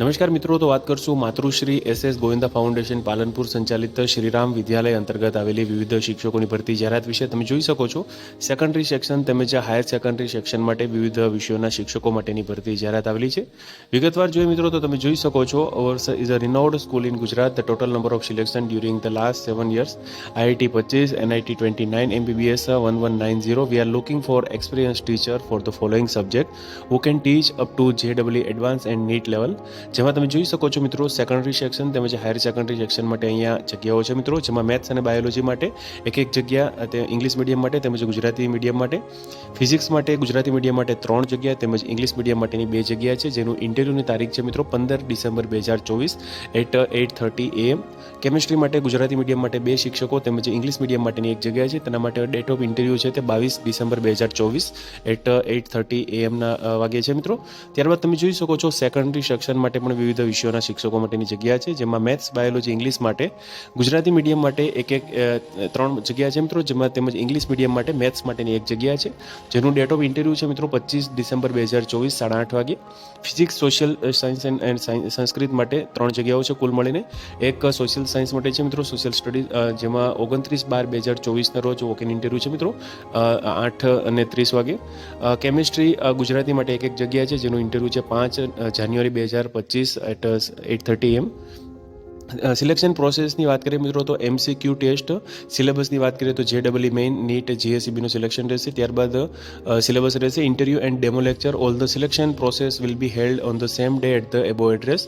નમસ્કાર મિત્રો, તો વાત કરશું માતૃશ્રી S S Govinda foundation Palanpur સંચાલિત શ્રીરામ વિદ્યાલય અંતર્ગત આવેલી વિવિધ શિક્ષકોની ભરતી જાહેરાત વિશે તમે જોઈ શકો છો. સેકન્ડરી સેક્શન તેમજ હાયર સેકન્ડરી સેક્શન માટે વિવિધ વિષયોના શિક્ષકો માટેની ભરતી જાહેરાત આવેલી છે. વિગતવાર જોઈએ મિત્રો, તો તમે જોઈ શકો છો ours is a renowned school in Gujarat. The total number of selection during the last seven years IIT પચીસ NIT twenty nine MBBS one one nine zero we are looking for experience teacher for the following subject who can teach up to J W advance and NEET level જેમાં તમે જોઈ શકો છો મિત્રો secondary section તેમજ higher secondary section માટે અહીંયા જગ્યાઓ છે મિત્રો, જેમાં મેથ્સ અને બાયોલોજી માટે એક એક જગ્યા, તે ઇંગ્લિશ મીડિયમ માટે તેમજ ગુજરાતી મીડિયમ માટે ફિઝિક્સ માટે ગુજરાતી મીડિયમ માટે ત્રણ જગ્યા તેમજ ઇંગ્લિશ મીડિયમ માટેની બે જગ્યા છે, જેનું ઇન્ટરવ્યૂની તારીખ છે મિત્રો પંદર ડિસેમ્બર બે હજાર ચોવીસ at eight thirty AM chemistry માટે ગુજરાતી મીડિયમ માટે બે શિક્ષકો તેમજ ઇંગ્લિશ મીડિયમ માટેની એક જગ્યા છે, તેના માટે ડેટ ઓફ ઇન્ટરવ્યૂ છે તે બાવીસ ડિસેમ્બર બે હજાર ચોવીસ એટ એટ થર્ટી એએમના વાગે છે મિત્રો. ત્યારબાદ તમે જોઈ શકો છો સેકન્ડરી સેક્શન માટે પણ વિવિધ વિષયોના શિક્ષકો માટેની જગ્યા છે, જેમાં મેથ્સ, બાયોલોજી, ઇંગ્લિશ માટે, ગુજરાતી મીડિયમ માટે એક એક ત્રણ જગ્યા છે મિત્રો, જેમાં તેમજ ઇંગ્લિશ મીડિયમ માટે મેથ્સ માટેની એક જગ્યા છે, જેનું ડેટ ઓફ ઇન્ટરવ્યૂ છે મિત્રો પચીસ ડિસેમ્બર બે હજાર ચોવીસ સાડા આઠ વાગે. Physics social science and Sanskrit માટે ત્રણ જગ્યાઓ છે કુલ મળીને. એક સોશિયલ સાયન્સ માટે છે મિત્રો સોશિયલ સ્ટડીઝ જેમાં ઓગણત્રીસ બાર બે હજાર ચોવીસના રોજ વોકિંગ ઇન્ટરવ્યૂ છે મિત્રો આઠ અને ત્રીસ વાગે. કેમિસ્ટ્રી ગુજરાતી માટે એક એક જગ્યા છે, જેનું ઇન્ટરવ્યૂ છે પાંચ જાન્યુઆરી બે હજાર પચીસ at eight thirty AM selection પ્રોસેસની વાત કરીએ મિત્રો તો એમસીક્યુ ટેસ્ટ સિલેબસની વાત કરીએ તો J double E main NEET જીએસસીબીનું selection રહેશે ત્યારબાદ સિલેબસ રહેશે interview and demo lecture all the selection process will be held on the same day at the above address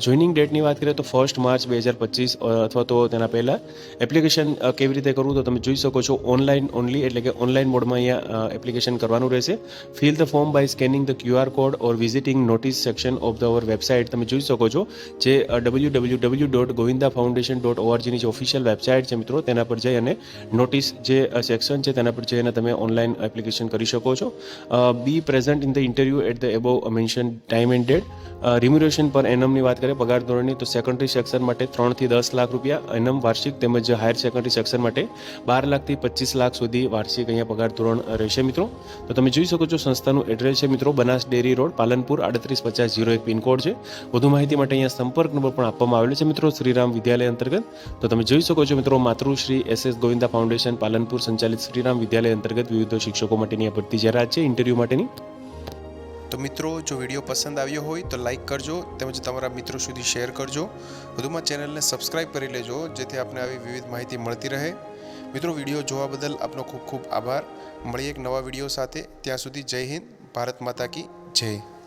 joining ડેટની વાત કરીએ તો ફર્સ્ટ માર્ચ બે હજાર પચીસ અથવા તો તેના પહેલાં એપ્લિકેશન કેવી રીતે કરવું તો તમે જોઈ શકો છો ઓનલાઈન ઓનલી એટલે કે ઓનલાઈન મોડમાં અહીંયા એપ્લિકેશન કરવાનું રહેશે fill the form by scanning the QR code or visiting notice section of the our website તમે જોઈ શકો છો જે W W W dot Govinda foundation dot ઓઆરજીની જે ઓફિશિયલ વેબસાઇટ છે મિત્રો, તેના પર જઈ અને નોટિસ જે સેક્શન છે તેના પર જઈને તમે ઓનલાઈન એપ્લિકેશન કરી શકો છો. Be present in the interview at the above mention time and date remuneration પર એનમની વાત કરીએ, પગાર ધોરણની, તો સેકન્ડરી સેક્શન માટે ત્રણથી દસ લાખ રૂપિયા એનમ વાર્ષિક, તેમજ હાયર સેકન્ડરી સેક્શન માટે બાર લાખથી પચીસ લાખ સુધી વાર્ષિક અહીંયા પગાર ધોરણ રહેશે મિત્રો. તો તમે જોઈ શકો છો સંસ્થાનું એડ્રેસ છે મિત્રો, બનાસ ડેરી રોડ, પાલનપુર, આડત્રીસ પચાસ જીરો એક પિનકોડ છે. વધુ માહિતી માટે અહીંયા સંપર્ક નંબર પણ આપવામાં આવેલો છે મિત્રો. શ્રીરામ વિદ્યાલય અંતર્ગત. તો તમે જોઈ શકો છો મિત્રો માતૃશ્રી S S Govinda foundation Palanpur સંચાલિત શ્રીરામ વિદ્યાલય અંતર્ગત વિવિધ શિક્ષકો માટેની આ ભરતી જાહેરાત છે ઇન્ટરવ્યૂ માટેની. તો મિત્રો, જો વીડિયો પસંદ આવ્યો હોય તો લાઇક કરજો, તેમજ તમારા મિત્રો સુધી શેર કરજો. વધુમાં ચેનલને સબસ્ક્રાઇબ કરી લેજો, જેથી આપને આવી વિવિધ માહિતી મળતી રહે. મિત્રો, વીડિયો જોવા બદલ આપનો ખૂબ ખૂબ આભાર. મળીએ એક નવા વીડિયો સાથે. ત્યાં સુધી જય હિન્દ, ભારત માતા કી જય.